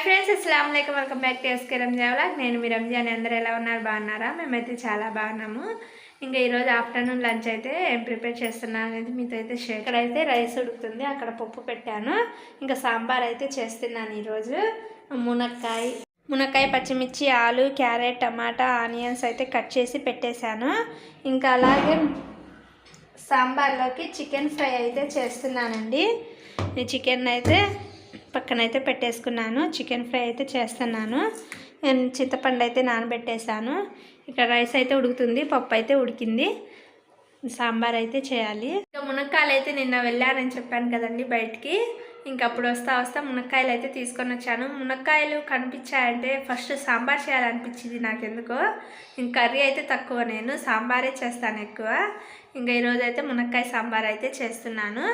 Hi friends అస్సలం అయికం welcome back to SK నేను మీ రంజాన్ అందరూ ఎలా ఉన్నారు? బాగున్నారా? మేమైతే చాలా బాగున్నాము. ఇంకా ఈరోజు ఆఫ్టర్నూన్ లంచ్ అయితే ఏం ప్రిపేర్ చేస్తున్నాను అనేది మీతో అయితే షేర్ అయితే రైస్ ఉడుకుతుంది. అక్కడ పప్పు పెట్టాను. ఇంకా సాంబార్ అయితే చేస్తున్నాను ఈరోజు మునక్కాయ మునక్కాయ పచ్చిమిర్చి ఆలు క్యారెట్ టమాటా ఆనియన్స్ అయితే కట్ చేసి పెట్టేశాను. ఇంకా అలాగే సాంబార్లోకి చికెన్ ఫ్రై అయితే చేస్తున్నానండి. ఈ చికెన్ అయితే పక్కనైతే పెట్టేసుకున్నాను. చికెన్ ఫ్రై అయితే చేస్తున్నాను. నేను చింతపండు అయితే నానబెట్టేశాను. ఇక్కడ రైస్ అయితే ఉడుకుతుంది పప్పు అయితే ఉడికింది. సాంబార్ అయితే చేయాలి. ఇంకా మునక్కాయలు అయితే నిన్న వెళ్ళానని చెప్పాను కదండి బయటికి. ఇంకా అప్పుడు వస్తా వస్తా మునక్కాయలు అయితే తీసుకొని వచ్చాను. మునక్కాయలు కనిపించాయంటే ఫస్ట్ సాంబార్ చేయాలనిపించింది నాకు ఎందుకో ఇంక కర్రీ అయితే తక్కువ నేను సాంబారే చేస్తాను ఎక్కువ. ఇంకా ఈరోజు అయితే మునక్కాయ సాంబార్ అయితే చేస్తున్నాను.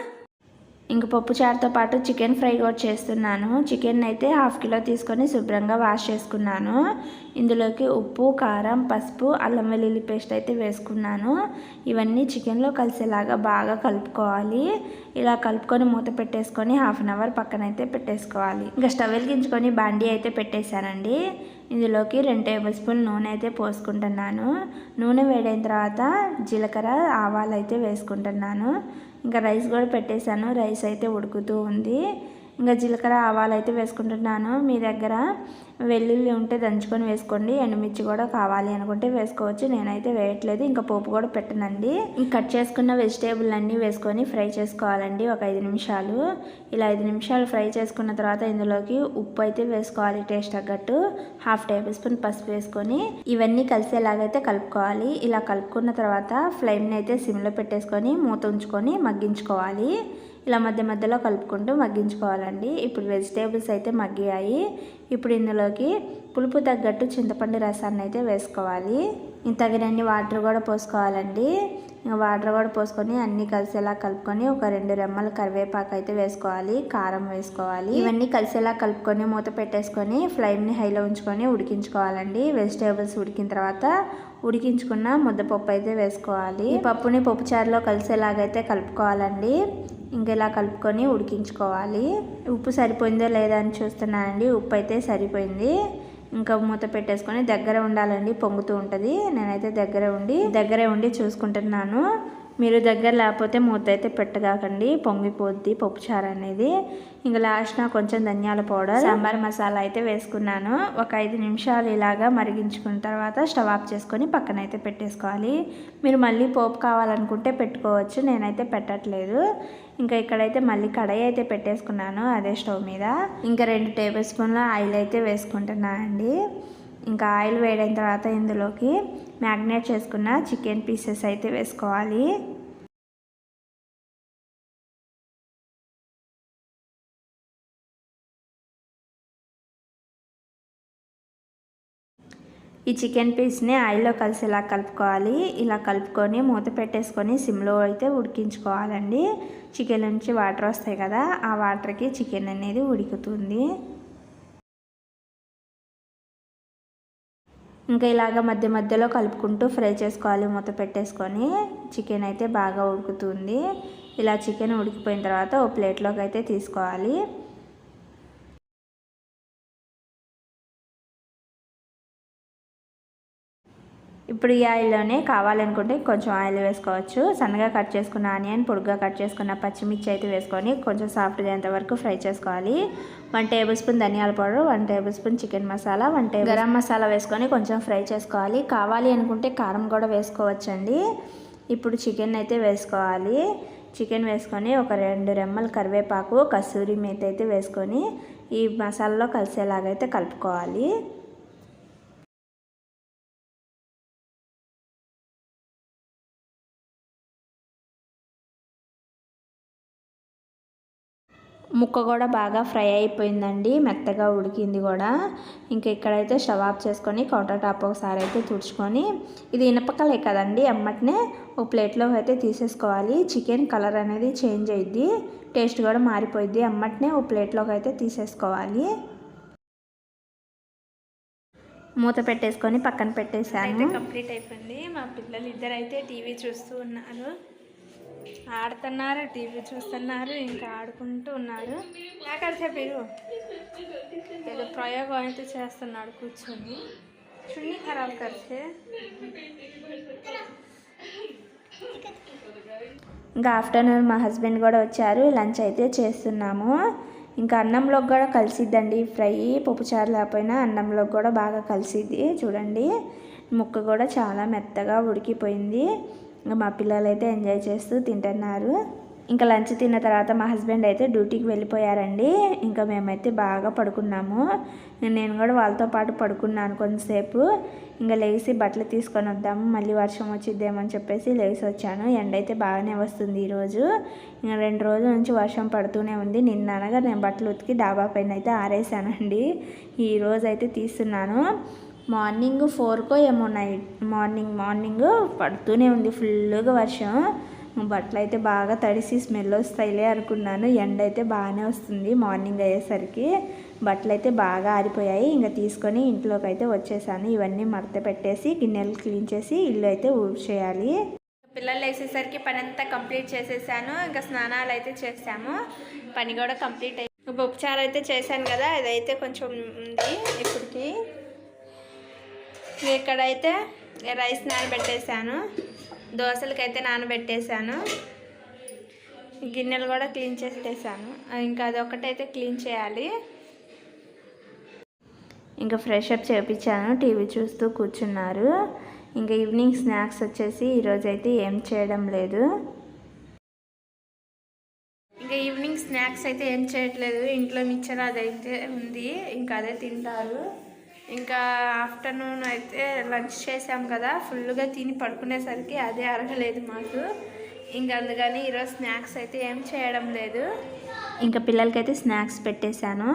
ఇంక పప్పు చారుతో పాటు చికెన్ ఫ్రై కూడా చేస్తున్నాను. చికెన్ అయితే హాఫ్ కిలో తీసుకొని శుభ్రంగా వాష్ చేసుకున్నాను. ఇందులోకి ఉప్పు కారం పసుపు అల్లం వెల్లుల్లి పేస్ట్ అయితే వేసుకున్నాను. ఇవన్నీ చికెన్లో కలిసేలాగా బాగా కలుపుకోవాలి. ఇలా కలుపుకొని మూత పెట్టేసుకొని హాఫ్ అన్ అవర్ పక్కనైతే పెట్టేసుకోవాలి. ఇంకా స్టవ్ వెలిగించుకొని బాండీ అయితే పెట్టేశానండి. ఇందులోకి రెండు టేబుల్ స్పూన్ నూనె అయితే పోసుకుంటున్నాను. నూనె వేడైన తర్వాత జీలకర్ర ఆవాలు అయితే వేసుకుంటున్నాను. ఇంకా రైస్ కూడా పెట్టేశాను. రైస్ అయితే ఉడుకుతూ ఉంది. ఇంకా జీలకర్ర ఆవాలు అయితే వేసుకుంటున్నాను. మీ దగ్గర వెల్లుల్లి ఉంటే దంచుకొని వేసుకోండి. ఎండుమిర్చి కూడా కావాలి అనుకుంటే వేసుకోవచ్చు. నేనైతే వేయట్లేదు. ఇంకా పోపు కూడా పెట్టనండి. కట్ చేసుకున్న వెజిటేబుల్ అన్నీ వేసుకొని ఫ్రై చేసుకోవాలండి. ఒక ఐదు నిమిషాలు. ఇలా ఐదు నిమిషాలు ఫ్రై చేసుకున్న తర్వాత ఇందులోకి ఉప్పు అయితే వేసుకోవాలి. టేస్ట్ తగ్గట్టు. హాఫ్ టేబుల్ స్పూన్ పసుపు వేసుకొని ఇవన్నీ కలిసేలాగైతే కలుపుకోవాలి. ఇలా కలుపుకున్న తర్వాత ఫ్లేమ్ని అయితే సిమ్లో పెట్టేసుకొని మూత ఉంచుకొని మగ్గించుకోవాలి. ఇలా మధ్య మధ్యలో కలుపుకుంటూ మగ్గించుకోవాలండి. ఇప్పుడు వెజిటేబుల్స్ అయితే మగ్గాయి. ఇప్పుడు ఇందులోకి పులుపు తగ్గట్టు చింతపండు రసాన్ని అయితే వేసుకోవాలి. తగినన్ని వాటర్ కూడా పోసుకోవాలండి. వాటర్ కూడా పోసుకొని అన్నీ కలిసేలా కలుపుకొని ఒక రెండు రెమ్మలు కరివేపాకు అయితే వేసుకోవాలి కారం వేసుకోవాలి. ఇవన్నీ కలిసేలా కలుపుకొని మూత పెట్టేసుకొని ఫ్లేమ్ని హైలో ఉంచుకొని ఉడికించుకోవాలండి. వెజిటేబుల్స్ ఉడికిన తర్వాత ఉడికించుకున్న ముద్దపప్పు అయితే వేసుకోవాలి. ఈ పప్పుని పప్పుచారులో కలిసేలాగైతే కలుపుకోవాలండి. ఇంక ఇలా కలుపుకొని ఉడికించుకోవాలి. ఉప్పు సరిపోయిందో లేదా అని చూస్తున్నానండి. ఉప్పు అయితే సరిపోయింది. ఇంకా మూత పెట్టేసుకొని దగ్గర ఉండాలండి పొంగుతూ ఉంటుంది. నేనైతే దగ్గర ఉండి దగ్గరే ఉండి చూసుకుంటున్నాను. మీరు దగ్గర లేకపోతే మూత అయితే పెట్టగాకండి. పొంగిపోద్ది పప్పుచారు అనేది. ఇంకా లాస్ట్న కొంచెం ధనియాల పౌడర్. సాంబార్ మసాలా అయితే వేసుకున్నాను. ఒక ఐదు నిమిషాలు ఇలాగా మరిగించుకున్న తర్వాత స్టవ్ ఆఫ్ చేసుకొని పక్కన అయితే పెట్టేసుకోవాలి. మీరు మళ్ళీ పోపు కావాలనుకుంటే పెట్టుకోవచ్చు. నేనైతే పెట్టట్లేదు. ఇంకా ఇక్కడైతే మళ్ళీ కడాయి అయితే పెట్టేసుకున్నాను అదే స్టవ్ మీద. ఇంకా రెండు టేబుల్ స్పూన్ల ఆయిల్ అయితే వేసుకుంటున్నానండి ఇంకా ఆయిల్ వేడైన తర్వాత ఇందులోకి మ్యాగ్నేట్ చేసుకున్న చికెన్ పీసెస్ అయితే వేసుకోవాలి. ఈ చికెన్ పీస్ని ఆయిల్లో కలిసేలా కలుపుకోవాలి. ఇలా కలుపుకొని మూత పెట్టేసుకొని సిమ్లో అయితే ఉడికించుకోవాలండి. చికెన్ నుంచి వాటర్ వస్తాయి కదా ఆ వాటర్కి చికెన్ అనేది ఉడుకుతుంది. ఇంకా ఇలాగ మధ్య మధ్యలో కలుపుకుంటూ ఫ్రై చేసుకోవాలి. మూత పెట్టేసుకొని చికెన్ అయితే బాగా ఉడుకుతుంది. ఇలా చికెన్ ఉడికిపోయిన తర్వాత ఓ ప్లేట్లోకి అయితే తీసుకోవాలి. ఇప్పుడు ఈ ఆయిల్లోనే కావాలనుకుంటే కొంచెం ఆయిల్ వేసుకోవచ్చు. సన్నగా కట్ చేసుకున్న ఆనియన్ పొడుగ్గా కట్ చేసుకున్న పచ్చిమిర్చి అయితే వేసుకొని కొంచెం సాఫ్ట్గా అయ్యేంత వరకు ఫ్రై చేసుకోవాలి. వన్ టేబుల్ స్పూన్ ధనియాల powder one tablespoon chicken masala one table garam masala వేసుకొని కొంచెం ఫ్రై చేసుకోవాలి. కావాలి అనుకుంటే కారం కూడా వేసుకోవచ్చండి. ఇప్పుడు చికెన్ అయితే వేసుకోవాలి. చికెన్ వేసుకొని ఒక రెండు రెమ్మలు కరివేపాకు కస్తూరి మేత అయితే వేసుకొని ఈ మసాలాలో కలిసేలాగైతే కలుపుకోవాలి. ముక్క కూడా బాగా ఫ్రై అయిపోయిందండి మెత్తగా ఉడికింది కూడా. ఇంకా ఇక్కడైతే స్టవ్ ఆఫ్ చేసుకొని కౌంటర్ టాప్ ఒకసారి అయితే తుడుచుకొని ఇది ఇనపకలే కదండి అమ్మటినే ఒక ప్లేట్లో అయితే తీసేసుకోవాలి. చికెన్ కలర్ అనేది చేంజ్ అయ్యిద్ది టేస్ట్ కూడా మారిపోయింది అమ్మటినే ఓ ప్లేట్లోకి అయితే తీసేసుకోవాలి. మూత పెట్టేసుకొని పక్కన పెట్టేసాను కంప్లీట్ అయిపోయింది. మా పిల్లలు ఇద్దరు అయితే టీవీ చూస్తూ ఉన్నారు. ఆడుతున్నారు టీవీ చూస్తున్నారు ఇంకా ఆడుకుంటూ ఉన్నారు. నాకడితే చెప్పారు ఏదో ప్రయోగం అయితే చేస్తున్నాడు కూర్చొని. చున్నీ ఖరాబ్ కరితే ఇంకా ఆఫ్టర్నూన్ మా హస్బెండ్ కూడా వచ్చారు లంచ్ అయితే చేస్తున్నాము. ఇంకా అన్నంలోకి కూడా కలిసిద్దండి ఫ్రై పప్పుచారు లేకపోయినా అన్నంలోకి కూడా బాగా కలిసిద్ది చూడండి. ముక్క కూడా చాలా మెత్తగా ఉడికిపోయింది. ఇంకా మా పిల్లలు అయితే ఎంజాయ్ చేస్తూ తింటున్నారు. ఇంకా లంచ్ తిన్న తర్వాత మా హస్బెండ్ అయితే డ్యూటీకి వెళ్ళిపోయారండి. ఇంకా మేమైతే బాగా పడుకున్నాము. నేను కూడా వాళ్ళతో పాటు పడుకున్నాను కొంతసేపు. ఇంకా లేచి బట్టలు తీసుకొని వద్దాము మళ్ళీ వర్షం వచ్చిద్దేమని చెప్పేసి లేచి వచ్చాను. ఎండ అయితే బాగానే వస్తుంది ఈరోజు. ఇంకా రెండు రోజుల నుంచి వర్షం పడుతూనే ఉంది. నిన్న అనగా నేను బట్టలు ఉతికి డాబా పైన అయితే ఆరేసానండి. ఈరోజు అయితే తీస్తున్నాను. మార్నింగ్ ఫోర్కో ఏమో నైట్ మార్నింగ్ మార్నింగ్ పడుతూనే ఉంది ఫుల్గా వర్షం. బట్టలు అయితే బాగా తడిసి స్మెల్ వస్తాయిలే అనుకున్నాను. ఎండ అయితే బాగానే వస్తుంది మార్నింగ్ అయ్యేసరికి. బట్టలు అయితే బాగా ఆరిపోయాయి. ఇంకా తీసుకొని ఇంట్లోకి అయితే వచ్చేసాను. ఇవన్నీ మడత పెట్టేసి గిన్నెలు క్లీన్ చేసి ఇల్లు అయితే ఊడ్చేయాలి. పిల్లలు వేసేసరికి పని అంతా కంప్లీట్ చేసేసాను. ఇంకా స్నానాలు అయితే చేసాము. పని కూడా కంప్లీట్ అయ్యి ఉపచారం అయితే చేశాను కదా. అదైతే కొంచెం ఉంది ఇప్పటికి. ఇక్కడైతే రైస్ నానబెట్టేశాను. దోశలకైతే నానబెట్టేశాను. గిన్నెలు కూడా క్లీన్ చేసేసాను. ఇంకా అదొకటైతే క్లీన్ చేయాలి. ఇంకా ఫ్రెష్ అప్ చేయించాను టీవీ చూస్తూ కూర్చున్నారు. ఇంకా ఈవినింగ్ స్నాక్స్ వచ్చేసి ఈరోజు అయితే ఏం చేయడం లేదు. ఇంకా ఈవినింగ్ స్నాక్స్ అయితే ఏం చేయట్లేదు. ఇంట్లో మిక్చర్ అదైతే ఉంది. ఇంకా అదే తింటారు. ఇంకా ఆఫ్టర్నూన్ అయితే లంచ్ చేసాం కదా ఫుల్గా తిని పడుకునేసరికి అదే అరగలేదు మాకు. ఇంకా అందుకని ఈరోజు స్నాక్స్ అయితే ఏం చేయడం లేదు. ఇంకా పిల్లలకైతే స్నాక్స్ పెట్టేశాను.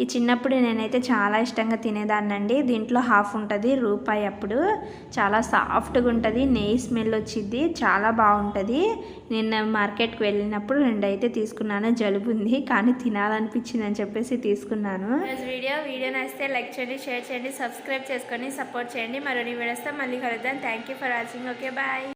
ఈ చిన్నప్పుడు నేనైతే చాలా ఇష్టంగా తినేదాన్నండి. దీంట్లో హాఫ్ ఉంటుంది రూపాయి అప్పుడు. చాలా సాఫ్ట్గా ఉంటుంది నెయ్యి స్మెల్ వచ్చింది చాలా బాగుంటుంది. నిన్న మార్కెట్కి వెళ్ళినప్పుడు రెండు అయితే తీసుకున్నాను జలుబు ఉంది కానీ తినాలనిపించింది అని చెప్పేసి తీసుకున్నాను. వీడియో వీడియో నచ్చితే లైక్ చేయండి షేర్ చేయండి సబ్స్క్రైబ్ చేసుకొని సపోర్ట్ చేయండి. మరో వీడియోస్తో మళ్ళీ కలుద్దాం. Thank you for watching. Okay bye.